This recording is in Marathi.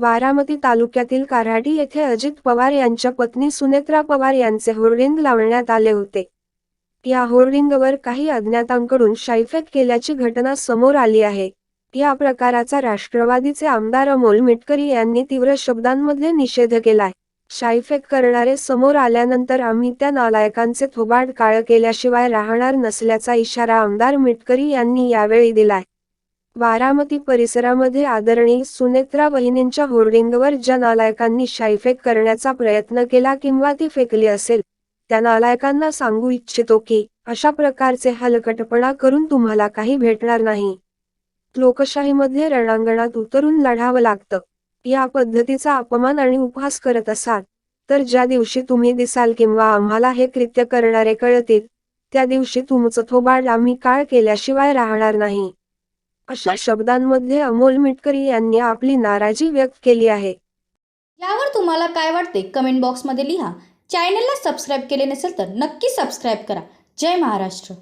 बारामती तालुक्यातील काऱ्हाडी येथे अजित पवार यांच्या पत्नी सुनेत्रा पवार यांचे होर्डिंग लावण्यात आले होते. या होर्डिंगवर काही अज्ञातांकडून शाईफेक केल्याची घटना समोर आली आहे. या प्रकाराचा राष्ट्रवादीचे आमदार अमोल मिटकरी यांनी तीव्र शब्दांमध्ये निषेध केलाय. शाईफेक करणारे समोर आल्यानंतर आम्ही त्या नालायकांचे थोबाड काळ केल्याशिवाय राहणार नसल्याचा इशारा आमदार मिटकरी यांनी यावेळी दिलाय. बारामती परिसरामध्ये आदरणीय सुनेत्रा वहिनींच्या होर्डिंगवर ज्या नालायकांनी शाईफेक करण्याचा प्रयत्न केला किंवा ती फेकली असेल त्या नालायकांना सांगू इच्छितो की अशा प्रकारचे हलकटपणा करून तुम्हाला काही भेटणार नाही. लोकशाहीमध्ये रणांगणात उतरून लढावं लागतं. या पद्धतीचा अपमान आणि उपहास करत असाल तर ज्या दिवशी तुम्ही दिसाल किंवा आम्हाला हे कृत्य करणारे कळतील त्या दिवशी तुमचं थोबाड आम्ही काळ केल्याशिवाय राहणार नाही. अशा शब्दांमध्ये अमोल मिटकरी यांनी आपली नाराजी व्यक्त केली आहे. यावर तुम्हाला काय वाटते? कमेंट बॉक्समध्ये लिहा. चॅनलला सबस्क्राईब केले नसेल तर नक्की सबस्क्राईब करा. जय महाराष्ट्र.